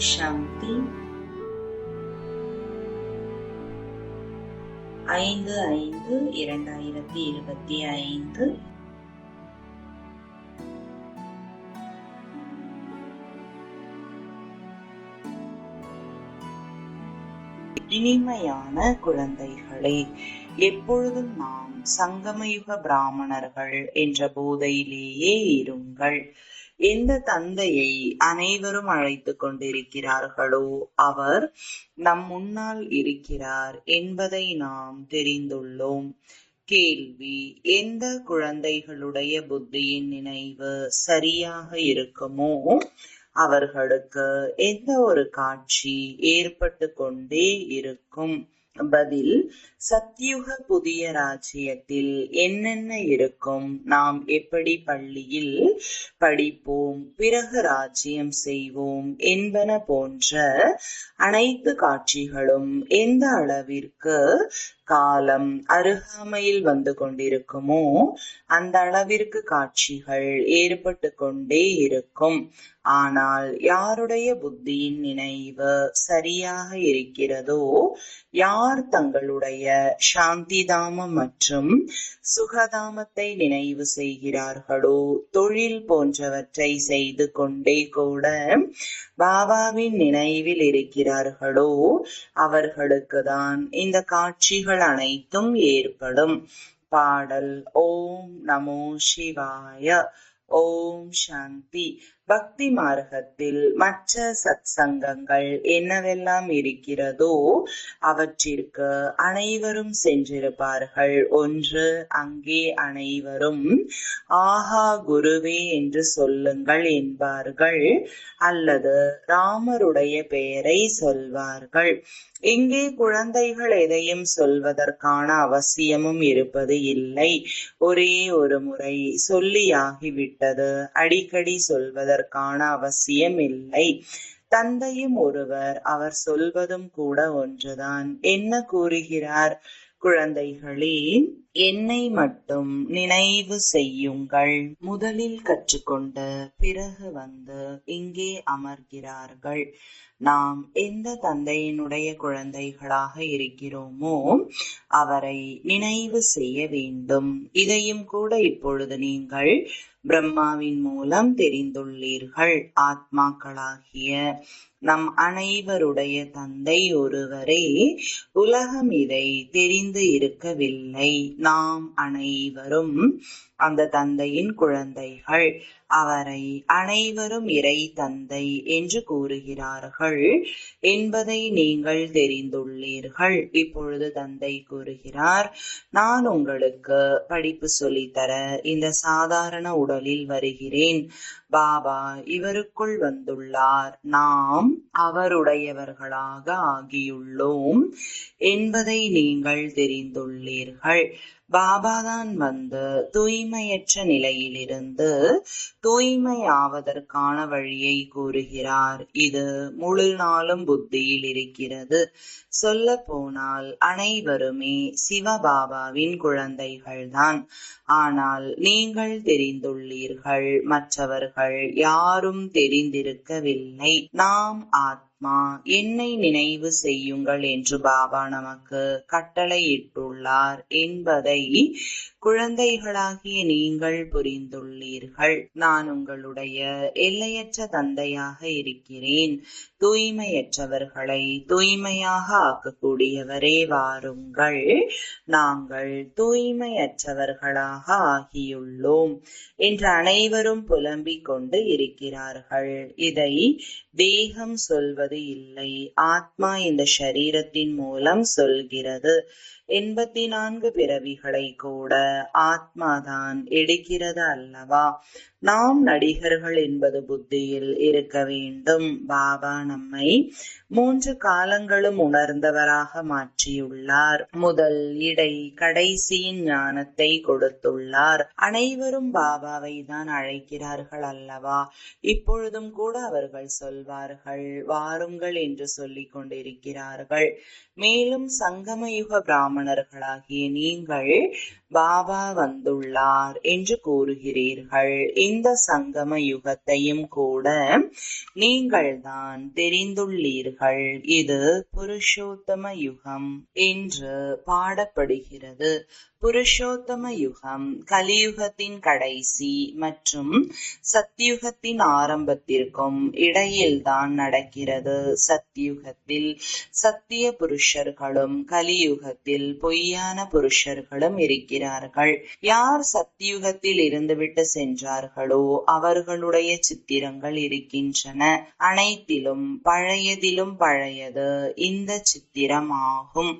சாந்தி ஐந்து ஐந்து இரண்டாயிரத்தி இருபத்தி ஐந்து. இனிமையான குழந்தைகளே எப்பொழுதும் நாம் சங்கமயுக பிராமணர்கள் என்ற போதையிலேயே இருங்கள். எந்த தந்தையை அனைவரும் அழைத்து கொண்டிருக்கிறார்களோ அவர் நம் முன்னால் இருக்கிறார் என்பதை நாம் தெரிந்துள்ளோம். கேள்வி எந்த குழந்தைகளுடைய புத்தியின் நினைவு சரியாக இருக்குமோ? அவர்களுக்கு எந்த ஒரு காட்சி ஏற்பட்டு கொண்டே இருக்கும்? பதில் சத்யுக புதிய ராஜ்யத்தில் என்னென்ன இருக்கும்? நாம் எப்படி பள்ளியில் படிப்போம்? பிறகு ராஜ்யம் செய்வோம் என்பன போன்ற அனைத்து காட்சிகளும் எந்த அளவிற்கு காலம் அருகாமையில் வந்து கொண்டிருக்குமோ அந்த அளவிற்கு காட்சிகள் ஏற்பட்டு கொண்டே இருக்கும். ஆனால் யாருடைய புத்தியின் நினைவு சரியாக இருக்கிறதோ யார் தங்களுடைய சாந்திதாமம் மற்றும் சுகதாமத்தை நினைவு செய்கிறார்களோ தொழில் போன்றவற்றை செய்து கொண்டே கூட பாபாவின் நினைவில் இருக்கிறார்களோ அவர்களுக்கு தான் இந்த காட்சிகள் அனைத்தும் ஏற்படும். பாடல் ஓம் நமோ சிவாய ஓம் சாந்தி. பக்தி மார்க்கத்தில் மற்ற சத் சங்கங்கள் என்னவெல்லாம் இருக்கிறதோ அவற்றிற்கு அனைவரும் சென்றிருப்பார்கள். ஒன்று அங்கே அனைவரும் ஆஹா குருவே என்று சொல்லுங்கள் என்பார்கள். அல்லது ராமருடைய பெயரை சொல்வார்கள். இங்கே குழந்தைகள் எதையும் சொல்வதற்கான அவசியமும் இருப்பது இல்லை. ஒரே ஒரு முறை சொல்லியாகிவிட்டது. அடிக்கடி சொல்வதற்கான அவசியம் இல்லை. தந்தையும் ஒருவர் அவர் சொல்வதும் கூட ஒன்றுதான். என்ன கூறுகிறார்? குழந்தைகளே என்னை மட்டும் நினைவு செய்யுங்கள். முதலில் கற்றுக்கொண்டு பிறகு வந்து இங்கே அமர்கிறார்கள். நாம் எந்த தந்தையினுடைய குழந்தைகளாக இருக்கிறோமோ அவரை நினைவு செய்ய வேண்டும். இதையும் கூட இப்பொழுது நீங்கள் பிரம்மாவின் மூலம் தெரிந்துள்ளீர்கள். ஆத்மாக்களாகிய நம் அனைவருடைய தந்தை ஒருவரே உலகம் இதை தெரிந்து இருக்கவில்லை. நாம் அனைவரும் அந்த தந்தையின் குழந்தைகள். அவரை அனைவரும் இறை தந்தை என்று கூறுகிறார்கள். என்பதை நீங்கள் தெரிந்துள்ளீர்கள். இப்பொழுது தந்தை கூறுகிறார் நான் உங்களுக்கு படிப்பு சொல்லித்தர இந்த சாதாரண உடலில் வருகிறேன். பாபா இவருக்குள் வந்துள்ளார். நாம் அவருடையவர்களாக ஆகியுள்ளோம் என்பதை நீங்கள் தெரிந்துள்ளீர்கள். பாபாதான் வந்து தூய்மையற்ற நிலையிலிருந்து தூய்மை ஆவதற்கான வழியை கூறுகிறார். இது முழு நாளும் புத்தியில் இருக்கிறது. சொல்ல போனால் அனைவருமே சிவபாபாவின் குழந்தைகள்தான். ஆனால் நீங்கள் தெரிந்துள்ளீர்கள் மற்றவர்கள் யாரும் தெரிந்திருக்கவில்லை. நாம் ஆத் என்னை நினைவு செய்யுங்கள் என்று பாபா நமக்கு கட்டளையிட்டுள்ளார் என்பதை குழந்தைகளாகிய நீங்கள் புரிந்துள்ளீர்கள். நான் உங்களுடைய எல்லையற்ற தந்தையாக இருக்கிறேன். தூய்மையற்றவர்களை தூய்மையாக ஆக்கக்கூடியவரே வாருங்கள். நாங்கள் தூய்மையற்றவர்களாக ஆகியுள்ளோம் என்று அனைவரும் புலம்பிக் கொண்டு இருக்கிறார்கள். இதை தேகம் சொல்வது இல்லை. ஆத்மா இந்த சரீரத்தின் மூலம் சொல்கிறது. எண்பத்தி நான்கு பிறவிகளை கூட ஆத்மாதான் எடுக்கிறது அல்லவா? நாம் நடிகர்கள் என்பது புத்தியில் இருக்க வேண்டும். பாபா நம்மை மூன்று காலங்களும் உணர்ந்தவராக மாற்றியுள்ளார். முதல் இடை கடைசியின் ஞானத்தை கொடுத்துள்ளார். அனைவரும் பாபாவை தான் அழைக்கிறார்கள் அல்லவா? இப்பொழுதும் கூட அவர்கள் சொல்வார்கள் வாருங்கள் என்று சொல்லிக் கொண்டிருக்கிறார்கள். மேலும் சங்கமயுக பிராமண பிராமணர்களாகிய நீங்கள் பாபா வந்துள்ளார் என்று கூறுகிறீர்கள். இந்த சங்கம யுகத்தையும் கூட நீங்கள்தான் தெரிந்துள்ளீர்கள். இது புருஷோத்தம யுகம் என்று பாடப்படுகிறது. புருஷோத்தம யுகம் கலியுகத்தின் கடைசி மற்றும் சத்தியுகத்தின் ஆரம்பத்திற்கும் இடையில்தான் நடக்கிறது. சத்தியுகத்தில் சத்திய புருஷர்களும் கலியுகத்தில் பொய்யான புருஷர்களும் இருக்கிறார்கள். யார் சத்தியுகத்தில் இருந்துவிட்டு சென்றார்களோ அவர்களுடைய சித்திரங்கள் இருக்கின்றன. அனைத்திலும் பழையதிலும் பழையது இந்த சித்திரம் ஆகும்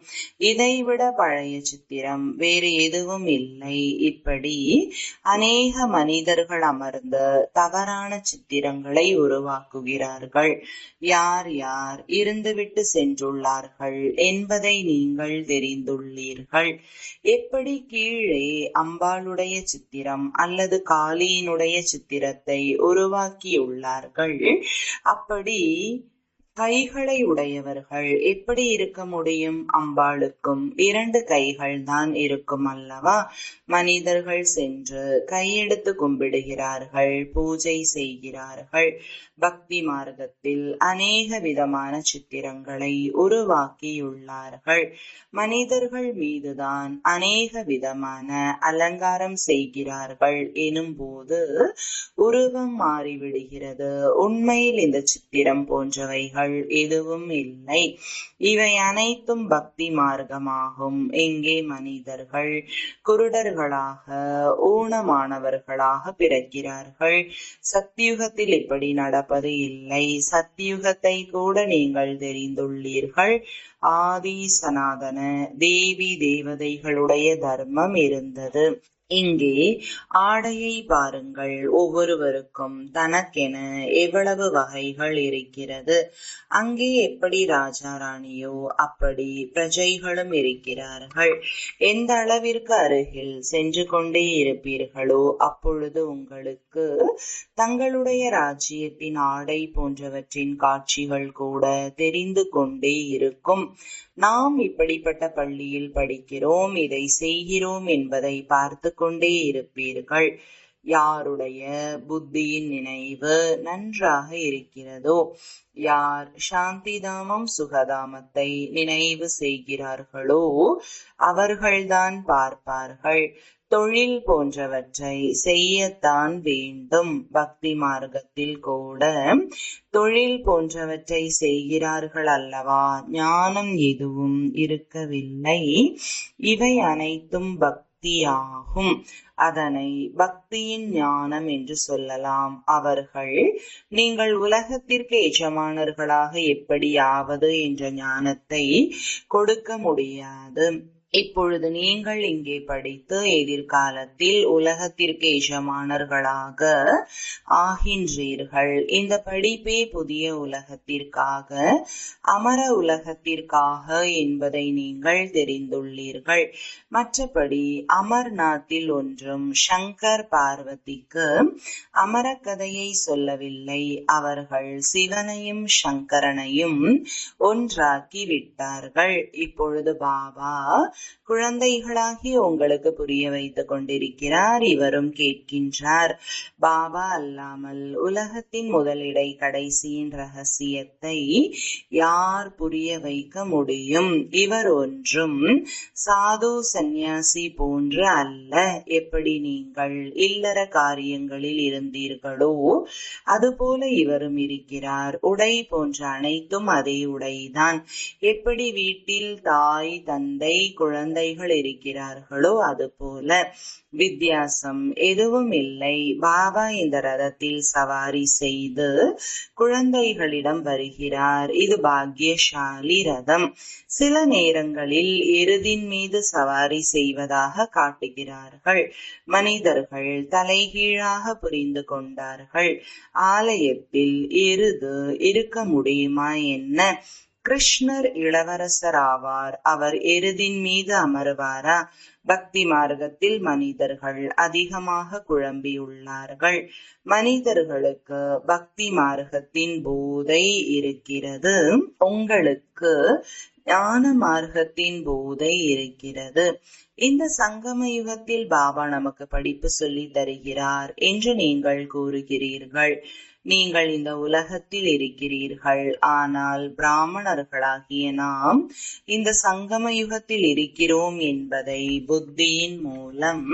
இதைவிட பழைய சித்திரம் வேறு எதுவும் இல்லை. இப்படி அநேக மனிதர்கள் அமர்ந்து தவறான சித்திரங்களை உருவாக்குகிறார்கள். யார் யார் இருந்துவிட்டு சென்றுள்ளார்கள் என்பதை நீங்கள் தெரிந்துள்ளீர்கள். எப்படி கீழே அம்பாளுடைய சித்திரம் அல்லது காளியினுடைய சித்திரத்தை உருவாக்கியுள்ளார்கள்? அப்படி கைகளை உடையவர்கள் எப்படி இருக்க முடியும்? அம்பாளுக்கும் இரண்டு கைகள் தான் இருக்கும் அல்லவா? மனிதர்கள் சென்று கையெடுத்து கும்பிடுகிறார்கள் பூஜை செய்கிறார்கள். பக்தி மார்க்கத்தில் அநேக விதமான சித்திரங்களை உருவாக்கியுள்ளார்கள். மனிதர்கள் மீதுதான் அநேக விதமான அலங்காரம் செய்கிறார்கள். எனும் போது உருவம் மாறிவிடுகிறது. உண்மையில் இந்த சித்திரம் போன்றவைகள் எதுவும் இல்லை. இவை அனைத்தும் பக்தி மார்க்கமாகும். எங்கே மனிதர்கள் குருடர்களாக ஊனமானவர்களாக பிறக்கிறார்கள்? சத்தியுகத்தில் இப்படி நடப்பது இல்லை. சத்தியுகத்தை கூட நீங்கள் தெரிந்துள்ளீர்கள். ஆதி சனாதன தேவி தேவதைகளுடைய தர்மம் இருந்தது. இங்கே ஆடையை பாருங்கள். ஒவ்வொருவருக்கும் தனக்கென எவ்வளவு வகைகள் இருக்கிறது. அங்கே எப்படி ராஜா ராணியோ அப்படி பிரஜைகளும் இருக்கிறார்கள். எந்த அளவிற்கு அருகில் சென்று கொண்டே இருப்பீர்களோ அப்பொழுது உங்களுக்கு தங்களுடைய ராஜ்யத்தின் ஆடை போன்றவற்றின் காட்சிகள் கூட தெரிந்து கொண்டே இருக்கும். நாம் இப்படிப்பட்ட பள்ளியில் படிக்கிறோம் இதை செய்கிறோம் என்பதை பார்த்து கொண்டே இருப்பீர்கள். யாருடைய புத்தியின் நினைவு நன்றாக இருக்கிறதோ? யார் சாந்திதாமம் சுகதாமத்தை நினைவு செய்கிறார்களோ அவர்கள்தான் பார்ப்பார்கள். தொழில் போன்றவற்றை செய்யத்தான் வேண்டும். பக்தி மார்க்கத்தில் கூட தொழில் போன்றவற்றை செய்கிறார்கள் அல்லவா? ஞானம் எதுவும் இருக்கவில்லை. இவை அனைத்தும் பக்தியாகும். அதனை பக்தியின் ஞானம் என்று சொல்லலாம். அவர்கள் நீங்கள் உலகத்திற்கு எஜமானர்களாக எப்படியாவது என்ற ஞானத்தை கொடுக்க முடியாது. இப்பொழுது நீங்கள் இங்கே படித்து எதிர்காலத்தில் உலகத்திற்கு எஜமானர்களாக ஆகின்றீர்கள். இந்த படிப்பே புதிய உலகத்திற்காக அமர உலகத்திற்காக என்பதை நீங்கள் தெரிந்துள்ளீர்கள். மற்றபடி அமர்நாத்தில் ஒன்றும் சங்கர் பார்வதிக்கு அமர கதையை சொல்லவில்லை. அவர்கள் சிவனையும் சங்கரனையும் ஒன்றாக்கி விட்டார்கள். இப்பொழுது பாபா குழந்தைகளாகி உங்களுக்கு புரிய வைத்துக் கொண்டிருக்கிறார். இவரும் கேட்கின்றார் பாபா அல்லாமல் உலகத்தின் முதலிடை கடைசியின் ரகசியத்தை யார் புரிய வைக்க முடியும்? இவர் ஒன்றும் சாது சந்நியாசி போன்று அல்ல. எப்படி நீங்கள் இல்லற காரியங்களில் இருந்தீர்களோ அதுபோல இவரும் இருக்கிறார். உடை போன்ற அனைத்தும் அதே உடைதான். எப்படி வீட்டில் தாய் தந்தை குழந்தைகள் இருக்கிறார்களோ அது போல வித்தியாசம் எதுவும் இல்லை. பாபா இந்த ரதத்தில் சவாரி செய்து குழந்தைகளிடம் வருகிறார். இது பாக்யசாலி ரதம். சில நேரங்களில் எருதின் மீது சவாரி செய்வதாக காட்டுகிறார்கள். மனிதர்கள் தலைகீழாக புரிந்து கொண்டார்கள். ஆலயத்தில் எருது இருக்க முடியுமா என்ன? கிருஷ்ணர் இளவரசர் ஆவார் அவர் எருதின் மீது அமருவாரா? பக்தி மார்க்கத்தில் மனிதர்கள் அதிகமாக குழம்பியுள்ளார்கள். மனிதர்களுக்கு பக்தி மார்க்கத்தின் போதை இருக்கிறது. உங்களுக்கு ஞான மார்க்கத்தின் போதை இருக்கிறது. இந்த சங்கம யுகத்தில் பாபா நமக்கு படிப்பு சொல்லி தருகிறார் என்று நீங்கள் கூறுகிறீர்கள். நீங்கள் இந்த உலகத்தில் இருக்கிறீர்கள். ஆனால் பிராமணர்களாகிய நாம் இந்த சங்கம யுகத்தில் இருக்கிறோம் என்பதை புத்தியின் மூலம்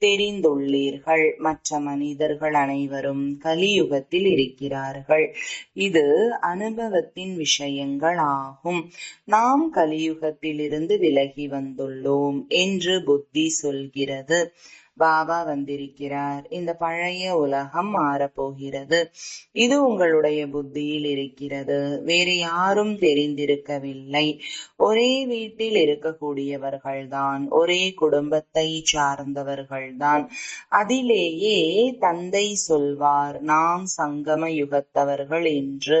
தெரிந்துள்ளீர்கள். மற்ற மனிதர்கள் அனைவரும் கலியுகத்தில் இருக்கிறார்கள். இது அனுபவத்தின் விஷயங்கள் ஆகும் நாம் கலியுகத்தில் இருந்து விலகி வந்துள்ளோம் என்று புத்தி சொல்கிறது. பாபா வந்திருக்கிறார். இந்த பழைய உலகம் மாறப்போகிறது. இது உங்களுடைய புத்தியில் இருக்கிறது. வேறு யாரும் தெரிந்திருக்கவில்லை. ஒரே வீட்டில் இருக்கக்கூடியவர்கள்தான். ஒரே குடும்பத்தை சார்ந்தவர்கள்தான். அதிலேயே தந்தை சொல்வார் நாம் சங்கம யுகத்தவர்கள் என்று.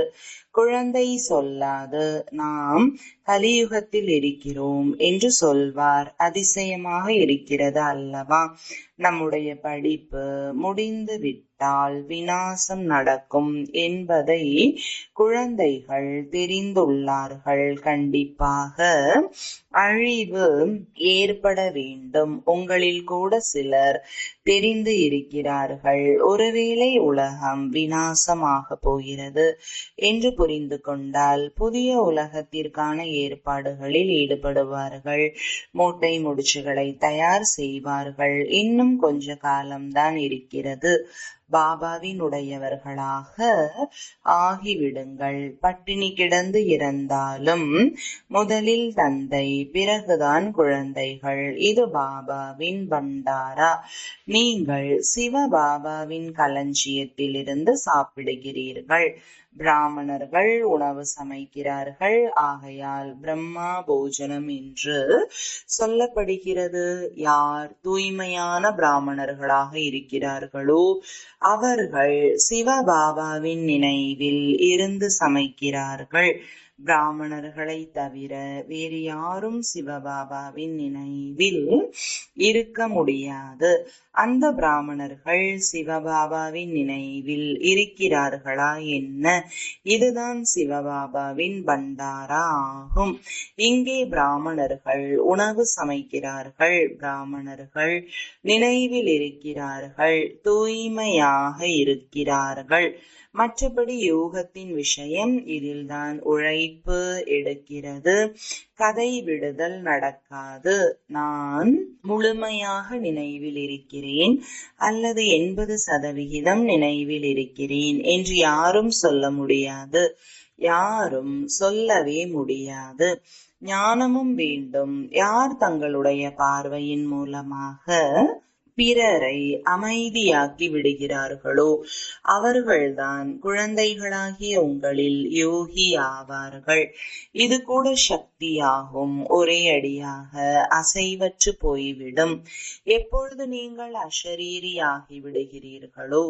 குழந்தை சொல்லாது. நாம் கலியுகத்தில் இருக்கிறோம் என்று சொல்வார். அதிசயமாக இருக்கிறது அல்லவா? நம்முடைய படிப்பு முடிந்து விட்டு விட்டால் விநாசம் நடக்கும் என்பதை குழந்தைகள் தெரிந்துள்ளார்கள். கண்டிப்பாக அழிவு ஏற்பட வேண்டும். உங்களில் கூட சிலர் தெரிந்து இருக்கிறார்கள். ஒருவேளை உலகம் விநாசமாக போகிறது என்று புரிந்து கொண்டால் புதிய உலகத்திற்கான ஏற்பாடுகளில் ஈடுபடுவார்கள். மூட்டை முடிச்சுகளை தயார் செய்வார்கள். இன்னும் கொஞ்ச காலம்தான் இருக்கிறது. பாபாவினுடையவர்களாக ஆகிவிடுங்கள். பட்டினி கிடந்து இறந்தாலும் முதலில் தந்தை பிறகுதான் குழந்தைகள். இது பாபாவின் பண்டாரா? நீங்கள் சிவ பாபாவின் களஞ்சியத்திலிருந்து சாப்பிடுகிறீர்கள். பிராமணர்கள் உணவு சமைக்கிறார்கள். ஆகையால் பிரம்மா போஜனம் என்று சொல்லப்படுகிறது. யார் தூய்மையான பிராமணர்களாக இருக்கிறார்களோ அவர்கள் சிவபாபாவின் நினைவில் இருந்து சமைக்கிறார்கள். பிராமணர்களை தவிர வேறு யாரும் சிவபாபாவின் நினைவில் இருக்க முடியாது. அந்த பிராமணர்கள் சிவபாபாவின் நினைவில் இருக்கிறார்களா என்ன? இதுதான் சிவபாபாவின் பண்டாரா ஆகும். இங்கே பிராமணர்கள் உணவு சமைக்கிறார்கள். பிராமணர்கள் நினைவில் இருக்கிறார்கள். தூய்மையாக இருக்கிறார்கள். மற்றபடி யோகத்தின் விஷயம் இதில்தான் உழைப்பு எடுக்கிறது. கதை விடுதல் நடக்காது. நான் முழுமையாக நினைவில் இருக்கிறேன். அல்லது எண்பது சதவிகிதம் நினைவில் இருக்கிறேன் என்று யாரும் சொல்ல முடியாது. யாரும் சொல்லவே முடியாது. ஞானமும் வேண்டும். யார் தங்களுடைய பார்வையின் மூலமாக பிறரை அமைதியாக்கி விடுகிறார்களோ அவர்கள்தான் குழந்தைகளாகிய உங்களில் யோகி ஆவார்கள். இது கூட சக்தியாகும். ஒரே அடியாக அசைவற்று போய்விடும். எப்பொழுது நீங்கள் அஷரீரி ஆகி விடுகிறீர்களோ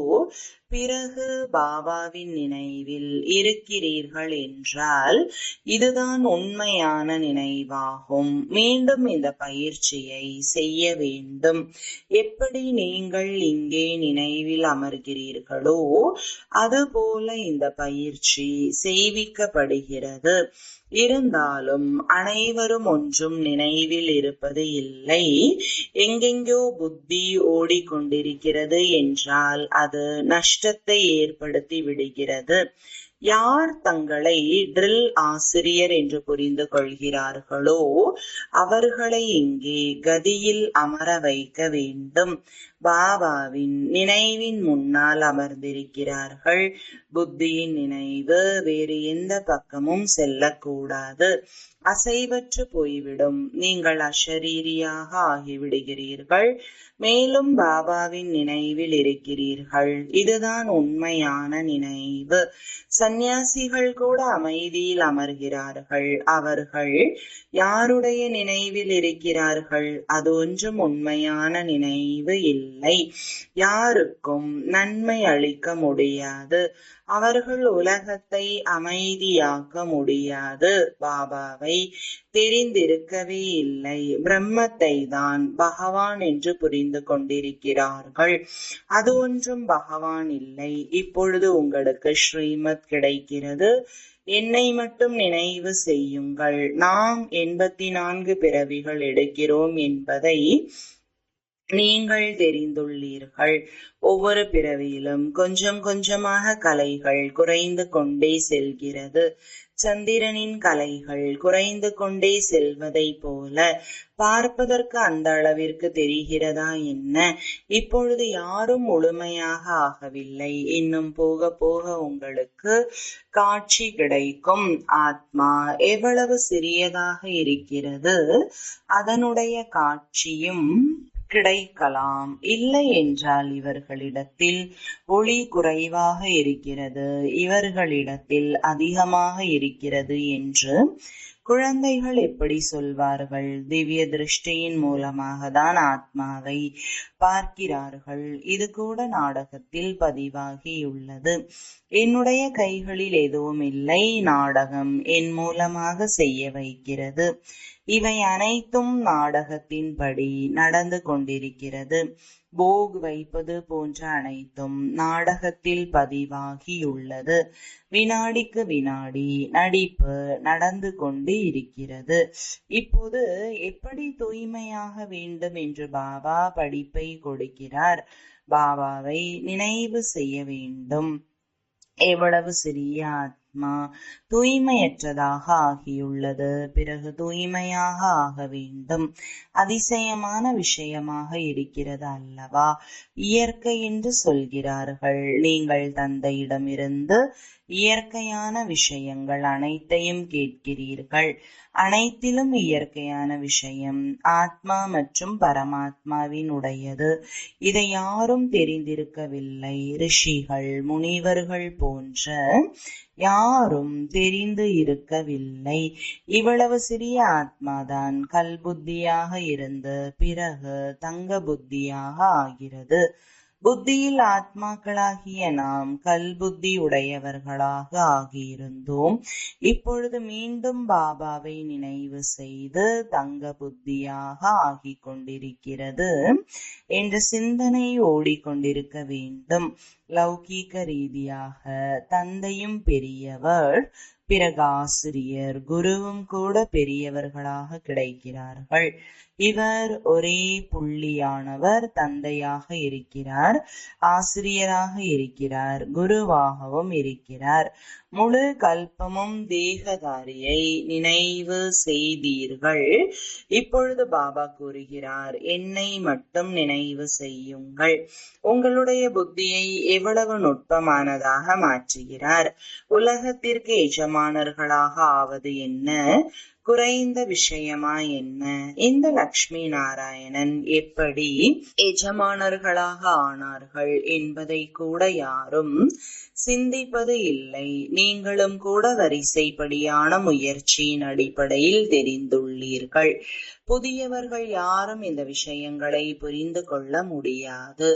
பிறகு பாபாவின் நினைவில் இருக்கிறீர்கள் என்றால் இதுதான் உண்மையான நினைவாகும். மீண்டும் இந்த பயிற்சியை செய்ய வேண்டும். எப்படி நீங்கள் இங்கே நினைவில் அமர்கிறீர்களோ அதுபோல இந்த பயிற்சி செய்விக்கப்படுகிறது. இருந்தாலும் அனைவரும் ஒன்றும் நினைவில் இருப்பது இல்லை. எங்கெங்கோ புத்தி ஓடிக்கொண்டிருக்கிறது என்றால் அது நஷ்டத்தை ஏற்படுத்தி விடுகிறது. யார் தங்களை ட்ரில் ஆசிரியர் என்று புரிந்து கொள்கிறார்களோ அவர்களை இங்கே கதியில் அமர வைக்க வேண்டும். பாபாவின் நினைவின் முன்னால் அமர்ந்திருக்கிறார்கள். புத்தியின் நினைவு வேறு எந்த பக்கமும் செல்லக்கூடாது. அசைவற்று போய்விடும். நீங்கள் அஷரீரியாக ஆகிவிடுகிறீர்கள். மேலும் பாபாவின் நினைவில் இருக்கிறீர்கள். இதுதான் உண்மையான நினைவு. சந்நியாசிகள் கூட அமைதியில் அமர்கிறார்கள். அவர்கள் யாருடைய நினைவில் இருக்கிறார்கள்? அது ஒன்றும் உண்மையான நினைவு இல்லை. யாருக்கும் நன்மை அளிக்க முடியாது. அவர்கள் உலகத்தை அமைதியாக்க முடியாது. பாபாவை தெரிந்திருக்கவே இல்லை. பிரம்மத்தை தான் பகவான் என்று புரிந்து கொண்டிருக்கிறார்கள். அது ஒன்றும் பகவான் இல்லை. இப்பொழுது உங்களுக்கு ஸ்ரீமத் கிடைக்கிறது. என்னை மட்டும் நினைவு செய்யுங்கள். நாம் எண்பத்தி நான்கு பிறவிகள் எடுக்கிறோம் என்பதை நீங்கள் தெரிந்துள்ளீர்கள். ஒவ்வொரு பிறவியிலும் கொஞ்சம் கொஞ்சமாக கலைகள் குறைந்து கொண்டே செல்கிறது. சந்திரனின் கலைகள் குறைந்து கொண்டே செல்வதை போல பார்ப்பதற்கு அந்த அளவிற்கு தெரிகிறதா என்ன? இப்பொழுது யாரும் முழுமையாக ஆகவில்லை. இன்னும் போக போக உங்களுக்கு காட்சி கிடைக்கும். ஆத்மா எவ்வளவு சிறியதாக இருக்கிறது அதனுடைய காட்சியும் கிடைக்கலாம். இல்லை என்றால் இவர்களிடத்தில் ஒளி குறைவாக இருக்கிறது. இவர்களிடத்தில் அதிகமாக இருக்கிறது என்று குழந்தைகள் எப்படி சொல்வார்கள்? திவ்ய திருஷ்டியின் மூலமாக தான் ஆத்மாவை பார்க்கிறார்கள். இது கூட நாடகத்தில் பதிவாகியுள்ளது. என்னுடைய கைகளில் எதுவும் இல்லை. நாடகம் என் மூலமாக செய்ய வைக்கிறது. இவை அனைத்தும் நாடகத்தின்படி நடந்து கொண்டிருக்கிறது. போக் வைப்பது போன்ற அனைத்தும் நாடகத்தில் பதிவாகியுள்ளது. வினாடிக்கு வினாடி நடிப்பு நடந்து கொண்டு இருக்கிறது. இப்போது எப்படி தூய்மையாக வேண்டும் என்று பாபா படிப்பை கொடுக்கிறார். பாபாவை நினைவு செய்ய வேண்டும். எவ்வளவு சிறிய ஆத்மா தூய்மையற்றதாக ஆகியுள்ளது. பிறகு தூய்மையாக ஆக வேண்டும். அதிசயமான விஷயமாக இருக்கிறது அல்லவா? இயற்கை என்று சொல்கிறார்கள். நீங்கள் தந்தையிடமிருந்து இயற்கையான விஷயங்கள் அனைத்தையும் கேட்கிறீர்கள். அனைத்திலும் இயற்கையான விஷயம் ஆத்மா மற்றும் பரமாத்மாவின் உடையது இதை யாரும் தெரிந்திருக்கவில்லை. ரிஷிகள் முனிவர்கள் போன்ற யாரும் தெரிந்து இருக்கவில்லை. இவ்வளவு சிறிய ஆத்மாதான் கல் புத்தியாக இருந்து பிறகு தங்க புத்தியாக ஆகிறது. புத்தியில் ஆத்மாக்களாகிய நாம் கல்புத்தி உடையவர்களாக ஆகியிருந்தோம். இப்பொழுது மீண்டும் பாபாவை நினைவு செய்து தங்க புத்தியாக ஆகி கொண்டிருக்கிறது என்ற சிந்தனை ஓடிக்கொண்டிருக்க வேண்டும். லௌகீக ரீதியாக தந்தையும் பெரியவர் பிறகு ஆசிரியர் குருவும் கூட பெரியவர்களாக கிடைக்கிறார்கள். இவர் ஒரே புள்ளியானவர் தந்தையாக இருக்கிறார் ஆசிரியராக இருக்கிறார் குருவாகவும் இருக்கிறார். முழு கல்பமும் தேகதாரியை நினைவு செய்தீர்கள். இப்பொழுது பாபா கூறுகிறார் என்னை மட்டும் நினைவு செய்யுங்கள். உங்களுடைய புத்தியை எவ்வளவு நுட்பமானதாக மாற்றுகிறார்? உலகத்திற்கு எஜமானர்களாக ஆவது என்ன? குறைந்த விஷயமா என்ன? இந்த லக்ஷ்மி நாராயணன் எப்படி எஜமானர்களாக ஆனார்கள் என்பதை கூட யாரும் சிந்திப்பது இல்லை. நீங்களும் கூட வரிசைப்படியான முயற்சியின் அடிப்படையில் தெரிந்துள்ளீர்கள். புதியவர்கள் யாரும் இந்த விஷயங்களை புரிந்து கொள்ள முடியாது.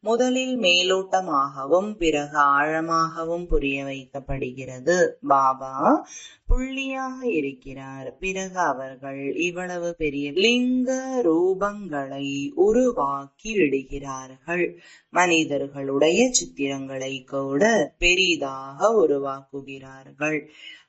முதலில் மேலோட்டமாகவும் பிறகு ஆழமாகவும் புரிய வைக்கப்படுகிறது. பாபா புள்ளியாக இருக்கிறார். பிறகு அவர்கள் இவ்வளவு பெரிய லிங்க ரூபங்களை உருவாக்கி விடுகிறார்கள் மனிதர்களுடைய சித்திரங்களை கூட பெரிதாக உருவாக்குகிறார்கள்.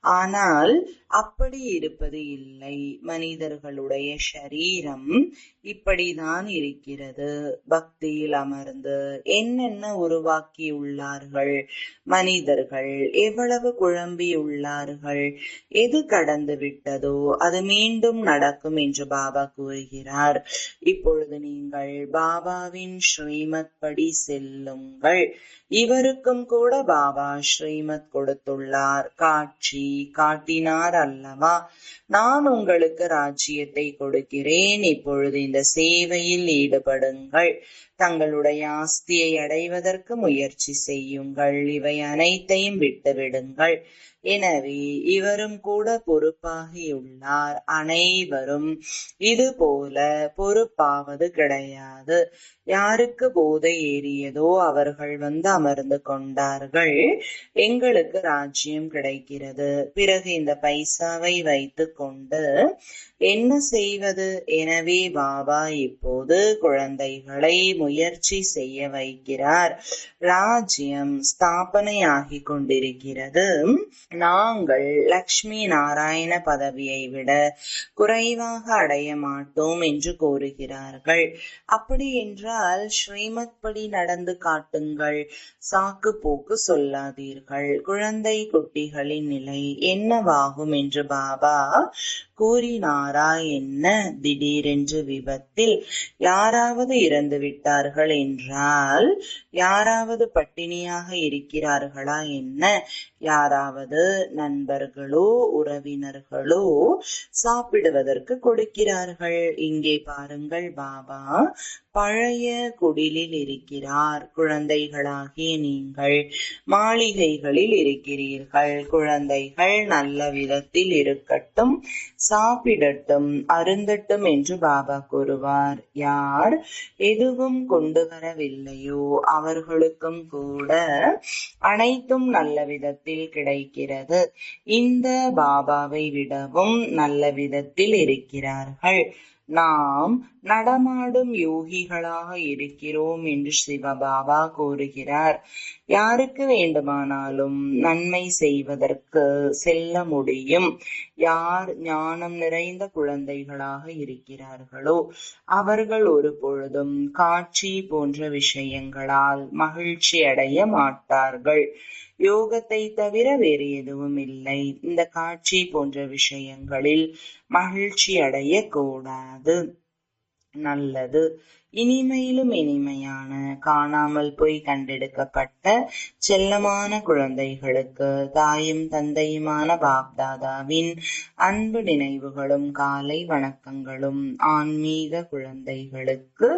ஆனால் அப்படி இருப்பது இல்லை. மனிதர்களுடைய ஷரீரம் இப்படிதான் இருக்கிறது. பக்தியில் அமர்ந்து என்னென்ன உருவாக்கியுள்ளார்கள்? மனிதர்கள் எவ்வளவு குழம்பியுள்ளார்கள்? எது கடந்து விட்டதோ அது மீண்டும் நடக்கும் என்று பாபா கூறுகிறார். இப்பொழுது நீங்கள் பாபாவின் ஸ்ரீமத் படி செல்லுங்கள். இவருக்கும் கூட பாபா ஸ்ரீமத் கொடுத்துள்ளார். காட்சி காட்டினார் அல்லவா? நான் உங்களுக்கு ராஜ்யத்தை கொடுக்கிறேன். இப்பொழுது இந்த சேவையில் ஈடுபடுங்கள். தங்களுடைய ஆஸ்தியை அடைவதற்கு முயற்சி செய்யுங்கள். இவை அனைத்தையும் விட்டுவிடுங்கள். எனவே இவரும் கூட பொறுப்பாகியுள்ளார் அனைவரும். இது போல பொறுப்பாவது கிடையாது. யாருக்கு போதை ஏறியதோ அவர்கள் வந்து அமர்ந்து கொண்டார்கள். எங்களுக்கு ராஜ்யம் கிடைக்கிறது. பிறகு இந்த பைசாவை வைத்து கொண்டு என்ன செய்வது? எனவே பாபா இப்போது குழந்தைகளை முயற்சி செய்ய வைக்கிறார். ராஜ்யம் ஸ்தாபனையாகி கொண்டிருக்கிறது. நாங்கள் லக்ஷ்மி நாராயண பதவியை விட குறைவாக அடைய மாட்டோம் என்று கூறுகிறார்கள். அப்படி என்றால் ஸ்ரீமத் படி நடந்து காட்டுங்கள். சாக்கு போக்கு சொல்லாதீர்கள். குழந்தை குட்டிகளின் நிலை என்னவாகும்? என்று பாபா கூறினார். என்ன திடீரென்று விபத்தில் யாராவது இறந்து விட்டார்கள் என்றால் யாராவது பட்டினியாக இருக்கிறார்களா? என்ன? யாராவது நண்பர்களோ உறவினர்களோ சாப்பிடுவதற்கு கொடுக்கிறார்கள். இங்கே பாருங்கள் பாபா பழைய குடிலில் இருக்கிறார். குழந்தைகளாகிய நீங்கள் மாளிகைகளில் இருக்கிறீர்கள். குழந்தைகள் நல்ல விதத்தில் இருக்கட்டும் சாப்பிடட்டும். அருந்தட்டும் என்று பாபா கூறுவார். யார் எதுவும் கொண்டு வரவில்லையோ அவர்களுக்கும் கூட அனைத்தும் நல்ல விதத்தில் கிடைக்கிறது. இந்த பாபாவை விடவும் நல்ல விதத்தில் இருக்கிறார்கள். நாம் நடமாடும் யோகிகளாக இருக்கிறோம் என்று சிவபாபா கூறுகிறார். யாருக்கு வேண்டுமானாலும் நன்மை செய்வதற்கு செல்ல முடியும். யார் ஞானம் நிறைந்த குழந்தைகளாக இருக்கிறார்களோ அவர்கள் ஒரு பொழுதும் காட்சி போன்ற விஷயங்களால் மகிழ்ச்சி அடைய மாட்டார்கள். யோகத்தை தவிர வேறு எதுவும் இல்லை இந்த காட்சி போன்ற விஷயங்களில் மகிழ்ச்சி அடைய கூடாது. நல்லது. இனிமையிலும் இனிமையான காணாமல் போய் கண்டெடுக்கப்பட்ட செல்லமான குழந்தைகளுக்கு தாயும் தந்தையுமான பாப்தாதாவின் அன்பு நினைவுகளும் காலை வணக்கங்களும் ஆன்மீக குழந்தைகளுக்கு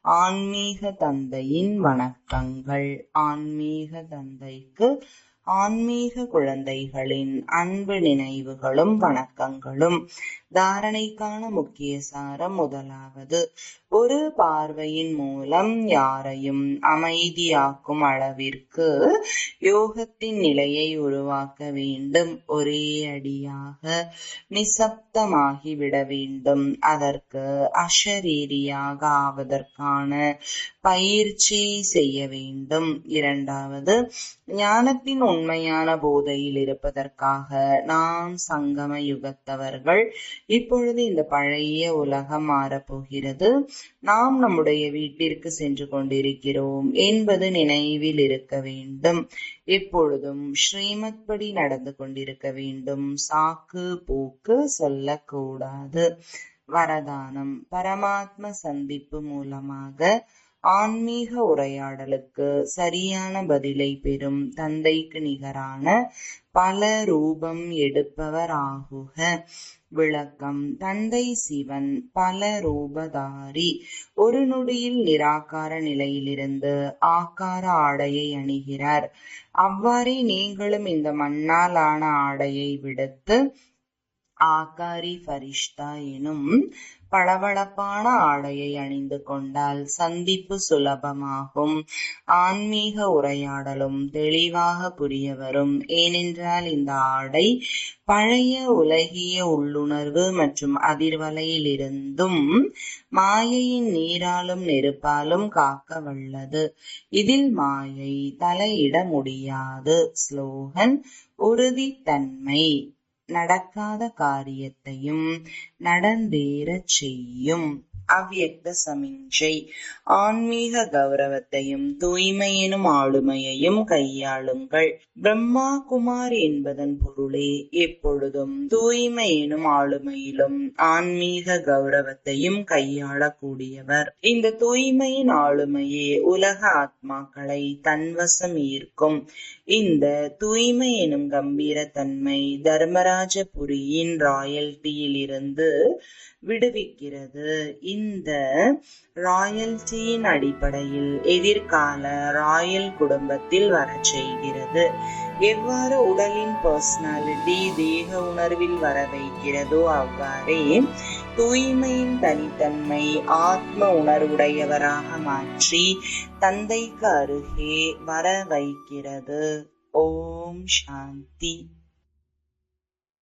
ஆன்மீக தந்தையின் வணக்கங்கள். ஆன்மீக தந்தைக்கு ஆன்மீக குழந்தைகளின் அன்பு நினைவுகளும் வணக்கங்களும். தாரணைக்கான முக்கிய சாரம் முதலாவது. ஒரு பார்வையின் மூலம் யாரையும் அமைதியாக்கும் அளவிற்கு யோகத்தின் நிலையை உருவாக்க வேண்டும். ஒரே அடியாக நிசப்தமாகி விட வேண்டும். அதற்கு அஷரீரியாக ஆவதற்கான பயிற்சி செய்ய வேண்டும். இரண்டாவது ஞானத்தின் உண்மையான போதையில் இருப்பதற்காக நாம் சங்கம யுகத்தவர்கள் இப்பொழுது இந்த பழைய உலகம் மாறப்போகிறது. நாம் நம்முடைய வீட்டிற்கு சென்று கொண்டிருக்கிறோம் என்பது நினைவில் இருக்க வேண்டும். எப்பொழுதும் ஸ்ரீமத் படி நடந்து கொண்டிருக்க வேண்டும். சாக்கு போக்கு சொல்லக்கூடாது. வரதானம் பரமாத்ம சந்திப்பு மூலமாக ஆன்மீக உரையாடலுக்கு சரியான பதிலை பெறும் தந்தைக்கு நிகரான பல ரூபம் எடுப்பவர் ஆகுக விளக்கம். தந்தை சிவன் பல ரூபதாரி. ஒரு நொடியில் நிராகார நிலையிலிருந்து ஆக்கார ஆடையை அணிகிறார். அவ்வாறே நீங்களும் இந்த மண்ணால் ஆன ஆடையை விடுத்து ஆகாரி ஃபரிஷ்தா எனும் பளபளப்பான ஆடையை அணிந்து கொண்டால் சந்திப்பு சுலபமாகும். ஆன்மீக உரையாடலும் தெளிவாக புரிய வரும் ஏனென்றால் இந்த ஆடை பழைய உலகிய உள்ளுணர்வு மற்றும் அதிர்வலையிலிருந்தும் மாயையின் நீராலும் நெருப்பாலும் காக்க வல்லது. இதில் மாயை தலையிட முடியாது. ஸ்லோகன் உறுதித்தன்மை நடக்காத காரியத்தையும் நடந்தேறச் செய்யும். அவ்வியக்த சமிஞ்சை ஆன்மீக கௌரவத்தையும் தூய்மை எனும் ஆளுமையையும் கையாளுங்கள். பிரம்மா குமார் என்பதன் பொருளே எப்பொழுதும் தூய்மை எனும் ஆளுமையிலும் ஆன்மீக கௌரவத்தையும் கையாளக்கூடியவர். இந்த தூய்மையின் ஆளுமையே உலக ஆத்மாக்களை தன்வசம் ஈர்க்கும். இந்த தூய்மை எனும் கம்பீரத்தன்மை தர்மராஜபுரியின் ராயல்டியில் இருந்து விடுவிக்கிறது. இந்த ராயல்டியின் அடிப்படையில் எதிர்கால ராயல் குடும்பத்தில் வரச் செய்கிறது. எவ்வாறு உடலின் பர்சனாலிட்டி தேக உணர்வில் வர வைக்கிறதோ அவ்வாறே தூய்மையின் தனித்தன்மை ஆத்ம உணர்வுடையவராக மாற்றி தந்தைக்கு அருகே வர வைக்கிறது ஓம் சாந்தி.